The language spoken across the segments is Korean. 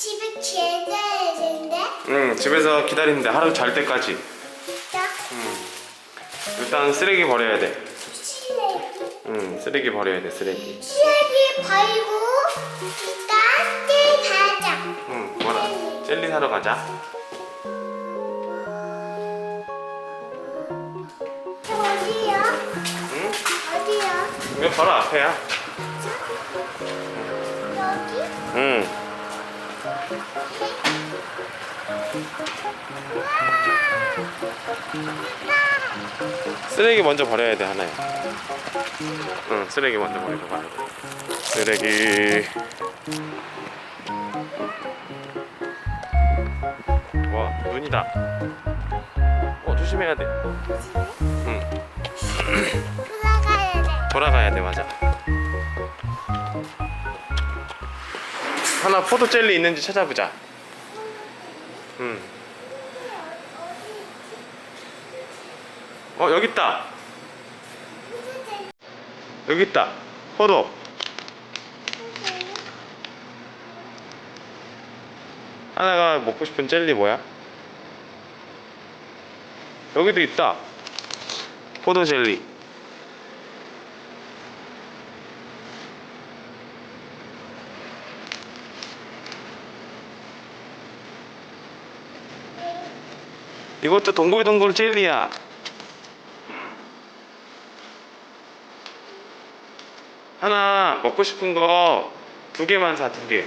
집에 기다려야 되는데? 응 집에서 기다리는데 하루 잘 때까지 진짜? 일단 쓰레기 버려야 돼 쓰레기. 응, 쓰레기 버려야 돼 쓰레기 쓰레기 버리고 일단 떼 가자. 응 뭐라 젤리 사러 가자 저 어디야? 응? 어디야? 이거 바로 앞에야 여기? 응 쓰레기 먼저 버려야 돼 하나야 응 쓰레기 먼저 버리고 가야 돼. 쓰레기. 와 눈이다. 어 조심해야 돼응. 돌아가야 돼. 돌아가야 돼 맞아 하나 포도 젤리 있는지 찾아보자. 응. 어 여기 있다. 여기 있다. 포도. 하나가 먹고 싶은 젤리 뭐야? 여기도 있다. 포도 젤리 이것도 동글동글 젤리야. 하나 먹고 싶은 거 두 개만 사, 두 개.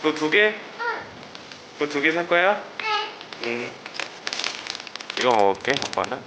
그거 두 개? 그거 두 개 살 거야? 응. 이거 먹을게, 아빠는.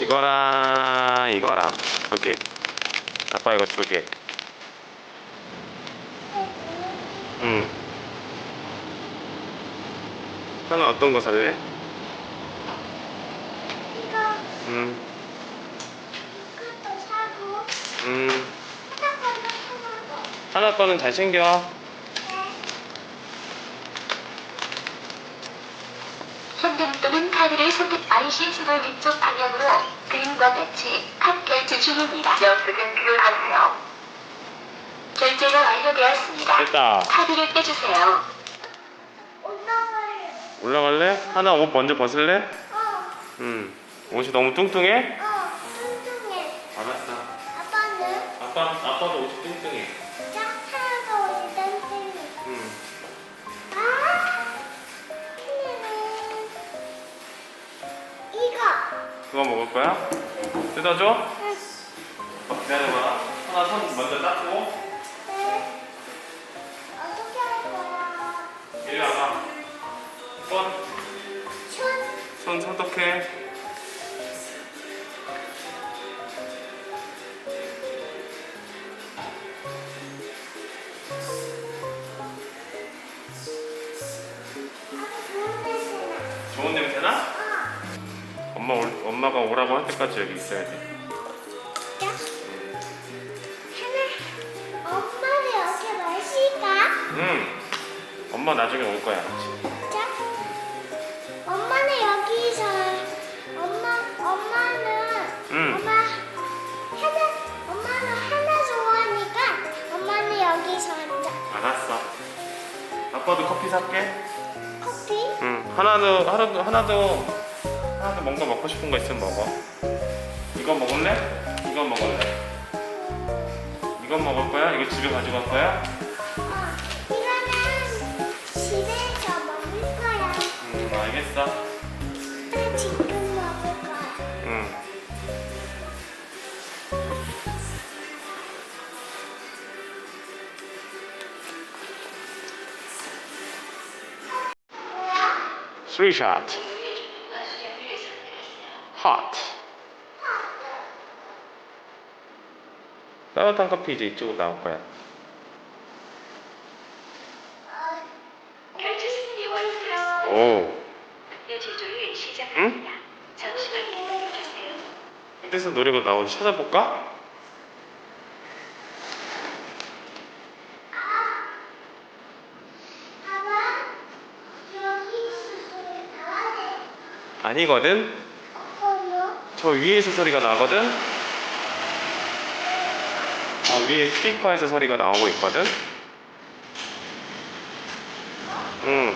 이거랑 이거랑 두 개. 아빠 이거 두 개. 응. 하나 어떤 거 살래? 이거 음, 이것도 사고 음. 하나 하나 더. 하나 거는 잘 챙겨. 네. 또는 카드를 선택 IC 신호 왼쪽 방향으로 그림과 같이 결제 중입니다. 영수증 필요하세요. 결제가 완료되었습니다. 됐다. 카드를 빼주세요. 올라갈래? 하나 옷 먼저 벗을래? 어, 음. 옷이 너무 뚱뚱해? 어, 뚱뚱해. 알았어. 아빠는 아빠, 아빠도 옷이 뚱뚱해. 짝 하나도 일단 뚱해. 음. 아, 하나는 이거. 그거 먹을 거야? 뜯어줘? 아주 좋은 냄새나. 냄새 나? 어. 엄마, 올- 엄마가 오라고 할 때까지 여기 있어야 돼. 엄마는 여기 마실까? 응. 엄마 나중에 올 거야. 아빠도 커피 살게. 커피? 응. 하나도 하나도 하나도 하나도 뭔가 먹고 싶은 거 있으면 먹어. 이거 먹을래? 이거 먹을래? 이거 먹을 거야? 이거 집에 가져갈 거야? 어. 이거는 집에서 먹을 거야. 응, 알겠어. 나 지금 Three shot. Hot. 따뜻한 커피 이제 이쪽으로 나올 거야. 오. 잠시만 기다려주세요. 어디서 노래가 나오는지 찾아볼까? 봐봐. 여기 있을 나와야 돼. 아니거든. 저 위에서 소리가 나거든. 아 위에 스피커에서 소리가 나오고 있거든. 응.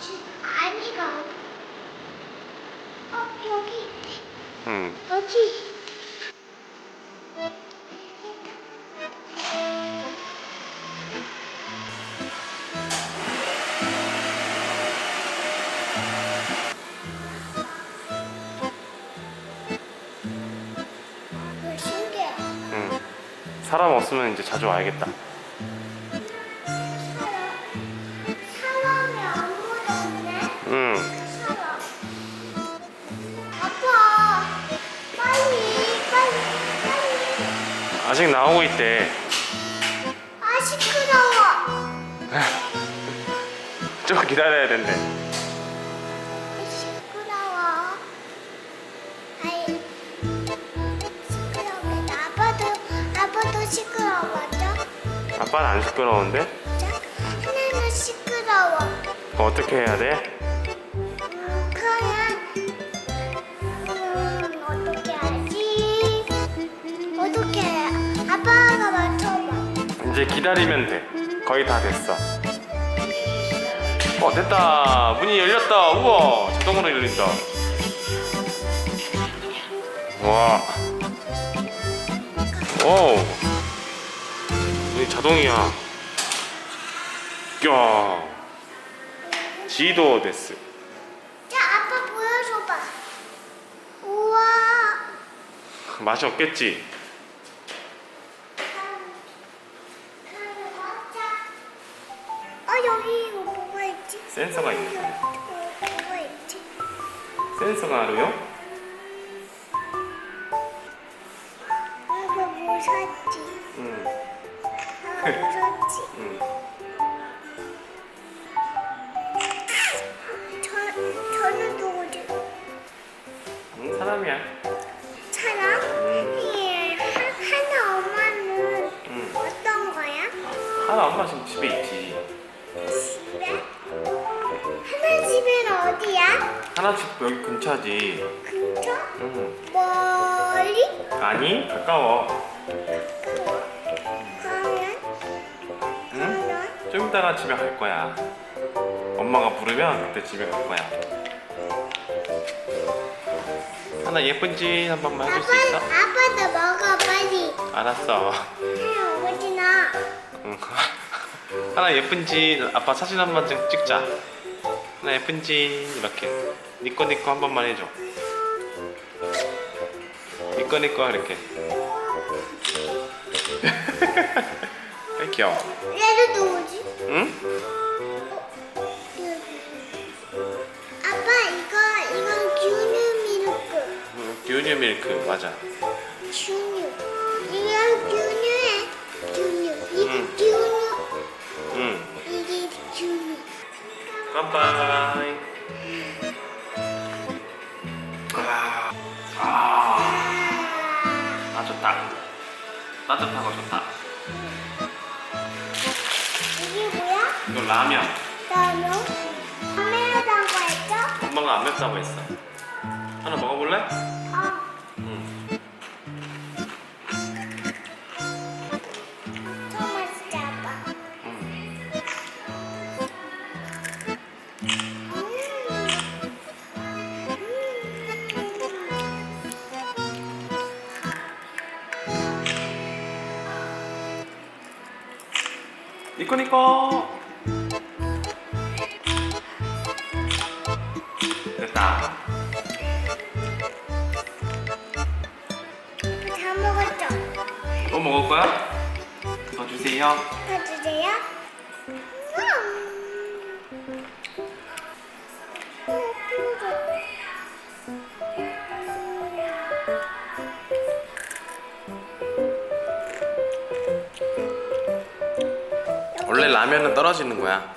지- 아니가. 어, 여기. 응. 여기. 사람 없으면 이제 자주 와야겠다. 사람. 사람이 아무도 없네. 응. 사람. 아빠. 빨리, 빨리, 빨리. 아직 나오고 있대. 아, 시끄러워. 좀 기다려야 된대. 아빠는 안 시끄러운데? 하나는 시끄러워. 어떻게 해야 돼? 음, 그러면, 음, 어떻게 하지? 어떻게 해? 아빠가 맞춰봐. 이제 기다리면 돼. 거의 다 됐어. 어, 됐다. 문이 열렸다. 우와. 자동으로 열린다. 와. 오. 자동이야. 야. 지도 됐어. 자, 아빠 보여줘봐. 우와. 맛이 없겠지? 어 여기 이거 뭐가 있지? 센서가 있네. 어, 뭐가 있지? 센서가 알아요? 샀지? 응. 저 저는 누구지? 응, 사람이야. 사람? 예, 하- 하나 엄마는 응. 어떤 거야? 하나 엄마 지금 집에 있지. 집에? 하나 집은 어디야? 하나 집 여기 근처지. 근처? 응. 멀리? 아니 가까워. 그러면? 좀 이따가 집에 갈 거야. 엄마가 부르면 그때 집에 갈 거야. 하나 예쁜 짓 한 번만 해줄 수 있어? 아빠도 먹어 빨리. 알았어. 하나 오지나. 응. 하나 예쁜 짓 아빠 사진 한번좀 찍자. 하나 예쁜 짓 이렇게 니꺼 니꺼 한 번만 해줘. 니꺼 니꺼 이렇게. 귀여워. 얘도 누구지? 응? 아빠 이거 이건 균유 밀크. 응, 균유 밀크 맞아. 엄마가 안 맵다고 했어. 하나 먹어볼래? 어. 응. 처음 맛있지 아빠. 응. 니꺼 니꺼. 먹을 거야? 더 주세요. 다 주세요. 원래 라면은 떨어지는 거야.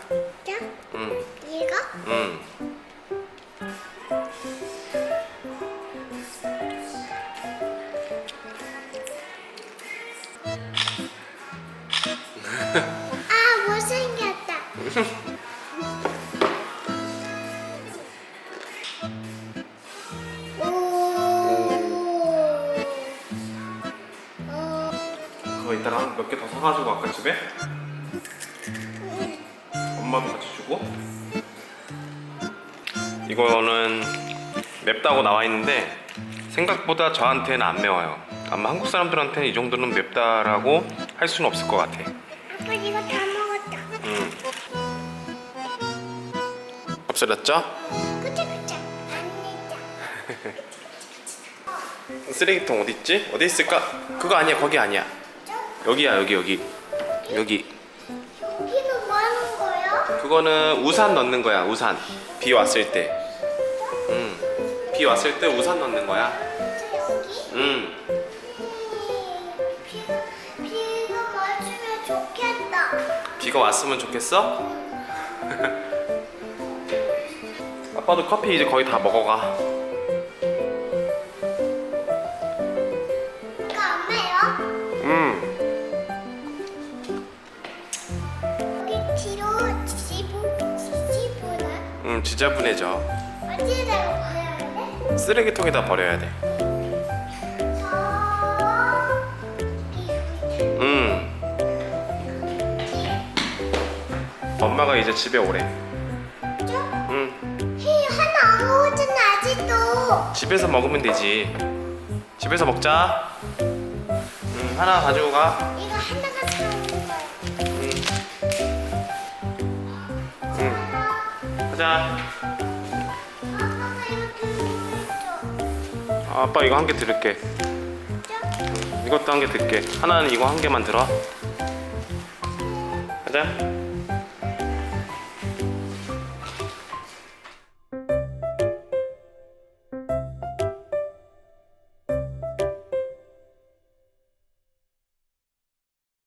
아, 못생겼다. 오. 어, 그거 이따가 몇 개 더 사가지고 아까 집에? 음, 엄마도 같이 주고. 이거는 맵다고 나와 있는데 생각보다 저한테는 안 매워요. 아마 한국 사람들한테는 이 정도는 맵다라고 할 수는 없을 것 같아. 아빠 이거 다 먹었다. 음. 없어졌죠? 그치 그치. 아니다. 쓰레기통 어디 있지? 어디 있을까? 그거 아니야. 거기 아니야. 여기야. 여기 여기. 여기. 여기는 뭐 하는 거야? 그거는 우산 넣는 거야. 우산. 비 왔을 때. 음. 비 왔을 때 우산 넣는 거야. 저 여기? 음. 비가 왔으면 좋겠어? 아빠도 커피 이제 거의 다 먹어가. 이거 안 매요? 음. 여기 뒤로 지지부 지지부나 음, 지저분해져. 어디에다가 버려야 돼? 쓰레기통에다 버려야 돼. 엄마가 이제 집에 오래. 저 음. 히 하나 안 먹었잖아 아직도. 집에서 먹으면 되지. 집에서 먹자. 음, 하나 가지고 가. 이거 하나가 사는 거야. 음. 음. 가자. 아빠가. 아, 아빠 이거 한 개 들을게. 저 이것도 한 개 들게. 하나는 이거 한 개만 들어. 가자.